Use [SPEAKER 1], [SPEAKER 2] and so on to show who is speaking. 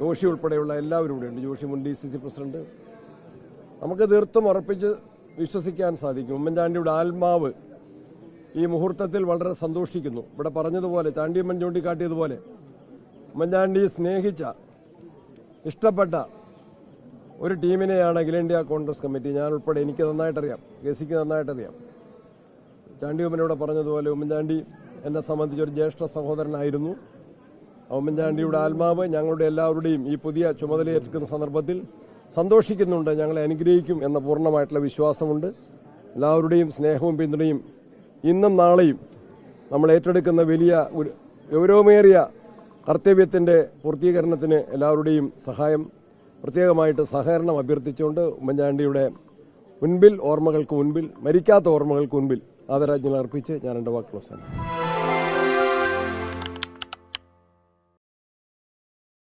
[SPEAKER 1] ജോഷി ഉൾപ്പെടെയുള്ള എല്ലാവരും ഇവിടെയുണ്ട് ജോഷി മുൻ ഡി സി സി പ്രസിഡന്റ്. നമുക്ക് തീർത്തും ഉറപ്പിച്ച് വിശ്വസിക്കാൻ സാധിക്കും. ഉമ്മൻചാണ്ടിയുടെ ആത്മാവ് ഈ മുഹൂർത്തത്തിൽ വളരെ സന്തോഷിക്കുന്നു. ഇവിടെ പറഞ്ഞതുപോലെ ചാണ്ടിയമ്മൻ ചൂണ്ടിക്കാട്ടിയതുപോലെ ഉമ്മൻചാണ്ടി സ്നേഹിച്ച ഇഷ്ടപ്പെട്ട ഒരു ടീമിനെയാണ് അഖിലേന്ത്യാ കോൺഗ്രസ് കമ്മിറ്റി. ഞാൻ ഉൾപ്പെടെ എനിക്ക് നന്നായിട്ടറിയാം. കെ സിക്ക് നന്നായിട്ടറിയാം. ചാണ്ടി ഉമ്മനോട് പറഞ്ഞതുപോലെ ഉമ്മൻചാണ്ടി എന്നെ സംബന്ധിച്ച് ഒരു ജ്യേഷ്ഠ സഹോദരനായിരുന്നു. ഉമ്മൻചാണ്ടിയുടെ ആത്മാവ് ഞങ്ങളുടെ എല്ലാവരുടെയും ഈ പുതിയ ചുമതലയേറ്റിരിക്കുന്ന സന്ദർഭത്തിൽ സന്തോഷിക്കുന്നുണ്ട്. ഞങ്ങളെ അനുഗ്രഹിക്കും എന്ന പൂർണമായിട്ടുള്ള വിശ്വാസമുണ്ട്. എല്ലാവരുടെയും സ്നേഹവും പിന്തുണയും ഇന്നും നാളെയും നമ്മൾ ഏറ്റെടുക്കുന്ന വലിയ ഒരു ഗൗരവമേറിയ കർത്തവ്യത്തിന്റെ പൂർത്തീകരണത്തിന് എല്ലാവരുടെയും സഹായം പ്രത്യേകമായിട്ട് സഹകരണം അഭ്യർത്ഥിച്ചുകൊണ്ട് ഉമ്മൻചാണ്ടിയുടെ മുൻപിൽ ഓർമ്മകൾക്ക് മുൻപിൽ മരിക്കാത്ത ഓർമ്മകൾക്ക് മുൻപിൽ ആദരാജ്ഞകൾ അർപ്പിച്ച് ഞാൻ എന്റെ വാക്കുകൾ അവസാനിപ്പിക്കുന്നു.